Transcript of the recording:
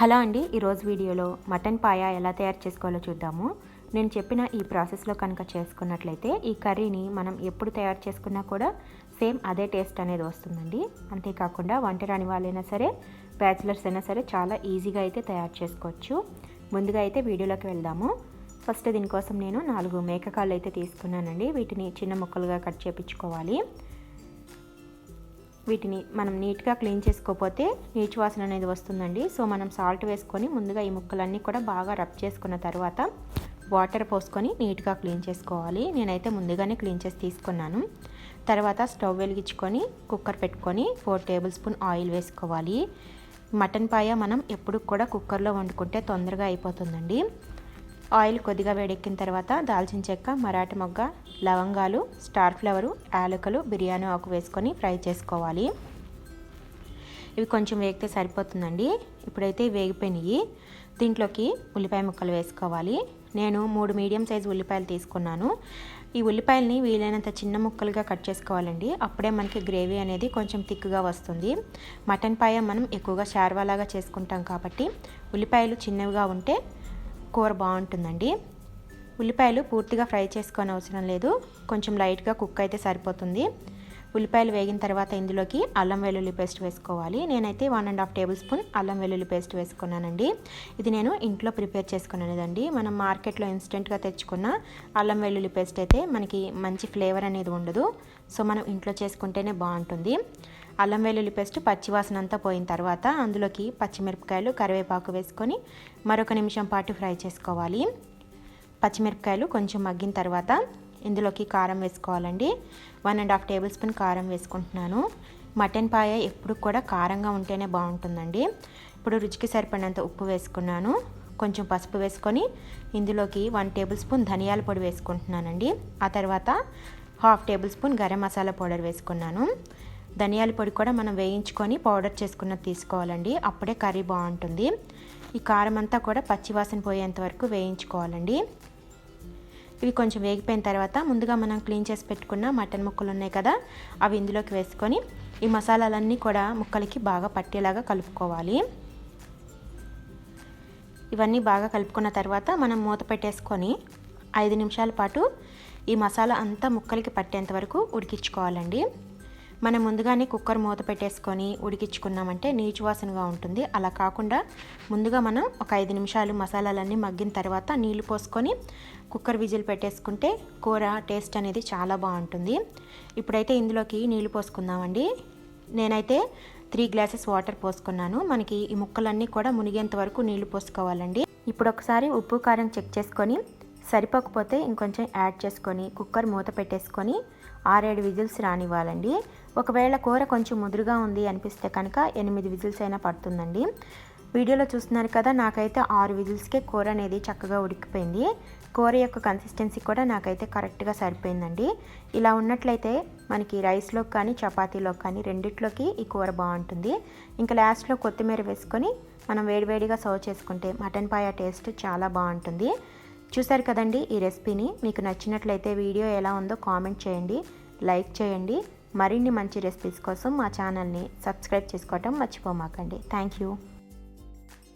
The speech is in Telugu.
హలో అండి ఈరోజు వీడియోలో మటన్ పాయ ఎలా తయారు చేసుకోవాలో చూద్దాము. నేను చెప్పిన ఈ ప్రాసెస్లో కనుక చేసుకున్నట్లయితే ఈ కర్రీని మనం ఎప్పుడు తయారు చేసుకున్నా కూడా సేమ్ అదే టేస్ట్ అనేది వస్తుందండి. అంతేకాకుండా వంట రాని వాళ్ళైనా సరే బ్యాచిలర్స్ అయినా సరే చాలా ఈజీగా అయితే తయారు చేసుకోవచ్చు. ముందుగా అయితే వీడియోలోకి వెళ్దాము. ఫస్ట్ దీనికోసం నేను నాలుగు మేకకాళ్ళు అయితే తీసుకున్నానండి. వీటిని చిన్న ముక్కలుగా కట్ చేపించుకోవాలి. వీటిని మనం నీట్గా క్లీన్ చేసుకోకపోతే నీచు వాసన అనేది వస్తుందండి. సో మనం సాల్ట్ వేసుకొని ముందుగా ఈ ముక్కలన్నీ కూడా బాగా రబ్ చేసుకున్న తర్వాత వాటర్ పోసుకొని నీట్గా క్లీన్ చేసుకోవాలి. నేనైతే ముందుగానే క్లీన్ చేసి తీసుకున్నాను. తర్వాత స్టవ్ వెలిగించుకొని కుక్కర్ పెట్టుకొని ఫోర్ టేబుల్ స్పూన్ ఆయిల్ వేసుకోవాలి. మటన్ పాయ మనం ఎప్పుడు కూడా కుక్కర్లో వండుకుంటే తొందరగా అయిపోతుందండి. ఆయిల్ కొద్దిగా వేడెక్కిన తర్వాత దాల్చిన చెక్క మరాఠీ మొగ్గ లవంగాలు స్టార్ ఫ్లవరు యాలకులు బిర్యానీ ఆకు వేసుకొని ఫ్రై చేసుకోవాలి. ఇవి కొంచెం వేగితే సరిపోతుందండి. ఇప్పుడైతే వేగిపోయినాయి. దీంట్లోకి ఉల్లిపాయ ముక్కలు వేసుకోవాలి. నేను మూడు మీడియం సైజు ఉల్లిపాయలు తీసుకున్నాను. ఈ ఉల్లిపాయలని వీలైనంత చిన్న ముక్కలుగా కట్ చేసుకోవాలండి. అప్పుడే మనకి గ్రేవీ అనేది కొంచెం థిక్గా వస్తుంది. మటన్ పాయ మనం ఎక్కువగా షార్వాలాగా చేసుకుంటాం కాబట్టి ఉల్లిపాయలు చిన్నవిగా ఉంటే కూర బాగుంటుందండి. ఉల్లిపాయలు పూర్తిగా ఫ్రై చేసుకొని అవసరం లేదు. కొంచెం లైట్గా కుక్ అయితే సరిపోతుంది. ఉల్లిపాయలు వేగిన తర్వాత ఇందులోకి అల్లం వెల్లుల్లి పేస్ట్ వేసుకోవాలి. నేనైతే one and half table spoon అల్లం వెల్లుల్లి పేస్ట్ వేసుకున్నానండి. ఇది నేను ఇంట్లో ప్రిపేర్ చేసుకున్నానండి మనం మార్కెట్లో ఇన్స్టెంట్గా తెచ్చుకున్న అల్లం వెల్లుల్లి పేస్ట్ అయితే మనకి మంచి ఫ్లేవర్ అనేది ఉండదు. సో మనం ఇంట్లో చేసుకుంటేనే బాగుంటుంది. అల్లం వెల్లుల్లి పేస్ట్ పచ్చివాసన అంతా పోయిన తర్వాత అందులోకి పచ్చిమిరపకాయలు కరివేపాకు వేసుకొని మరొక నిమిషం పాటు ఫ్రై చేసుకోవాలి. పచ్చిమిరపకాయలు కొంచెం మగ్గిన తర్వాత ఇందులోకి కారం వేసుకోవాలండి. One and half table spoon కారం వేసుకుంటున్నాను. మటన్ పాయ ఎప్పుడు కూడా కారంగా ఉంటేనే బాగుంటుందండి. ఇప్పుడు రుచికి సరిపడినంత ఉప్పు వేసుకున్నాను. కొంచెం పసుపు వేసుకొని ఇందులోకి వన్ టేబుల్ స్పూన్ ధనియాల పొడి వేసుకుంటున్నానండి. ఆ తర్వాత half table spoon garam masala powder వేసుకున్నాను. ధనియాల పొడి కూడా మనం వేయించుకొని పౌడర్ చేసుకున్నది తీసుకోవాలండి. అప్పుడే కర్రీ బాగుంటుంది. ఈ కారం అంతా కూడా పచ్చివాసన పోయేంత వరకు వేయించుకోవాలండి. ఇవి కొంచెం వేగిపోయిన తర్వాత ముందుగా మనం క్లీన్ చేసి పెట్టుకున్న మటన్ ముక్కలు ఉన్నాయి కదా అవి ఇందులోకి వేసుకొని ఈ మసాలాలన్నీ కూడా ముక్కలకి బాగా పట్టేలాగా కలుపుకోవాలి. ఇవన్నీ బాగా కలుపుకున్న తర్వాత మనం మూత పెట్టేసుకొని ఐదు నిమిషాల పాటు ఈ మసాలా అంతా ముక్కలకి పట్టేంత వరకు ఉడికించుకోవాలండి. మనం ముందుగానే కుక్కర్ మూత పెట్టేసుకొని ఉడికించుకున్నామంటే నీచు వాసనగా ఉంటుంది. అలా కాకుండా ముందుగా మనం ఒక ఐదు నిమిషాలు మసాలాలన్నీ మగ్గిన తర్వాత నీళ్ళు పోసుకొని కుక్కర్ విజిల్ పెట్టేసుకుంటే కూర టేస్ట్ అనేది చాలా బాగుంటుంది. ఇప్పుడైతే ఇందులోకి నీళ్ళు పోసుకుందామండి. నేనైతే త్రీ గ్లాసెస్ వాటర్ పోసుకున్నాను. మనకి ఈ ముక్కలన్నీ కూడా మునిగేంత వరకు నీళ్ళు పోసుకోవాలండి. ఇప్పుడు ఒకసారి ఉప్పు కారం చెక్ చేసుకొని సరిపోకపోతే ఇంకొంచెం యాడ్ చేసుకొని కుక్కర్ మూత పెట్టేసుకొని ఆరేడు విజిల్స్ రానివ్వాలండి. ఒకవేళ కూర కొంచెం ముదురుగా ఉంది అనిపిస్తే కనుక ఎనిమిది విజిల్స్ అయినా పడుతుందండి. వీడియోలో చూస్తున్నారు కదా నాకైతే ఆరు విజిల్స్కే కూర అనేది చక్కగా ఉడికిపోయింది. కూర యొక్క కన్సిస్టెన్సీ కూడా నాకైతే కరెక్ట్గా సరిపోయిందండి. ఇలా ఉన్నట్లయితే మనకి రైస్లో కానీ చపాతీలో కానీ రెండిట్లోకి ఈ కూర బాగుంటుంది. ఇంకా లాస్ట్లో కొత్తిమీర వేసుకొని మనం వేడివేడిగా సర్వ్ చేసుకుంటే మటన్ పాయ టేస్ట్ చాలా బాగుంటుంది. చూసారు కదండి ఈ రెసిపీని. మీకు నచ్చినట్లయితే వీడియో ఎలా ఉందో కామెంట్ చేయండి లైక్ చేయండి. మరిన్ని మంచి రెసిపీస్ కోసం మా ఛానల్ని సబ్స్క్రైబ్ చేసుకోవటం మర్చిపోమాకండి. Thank you.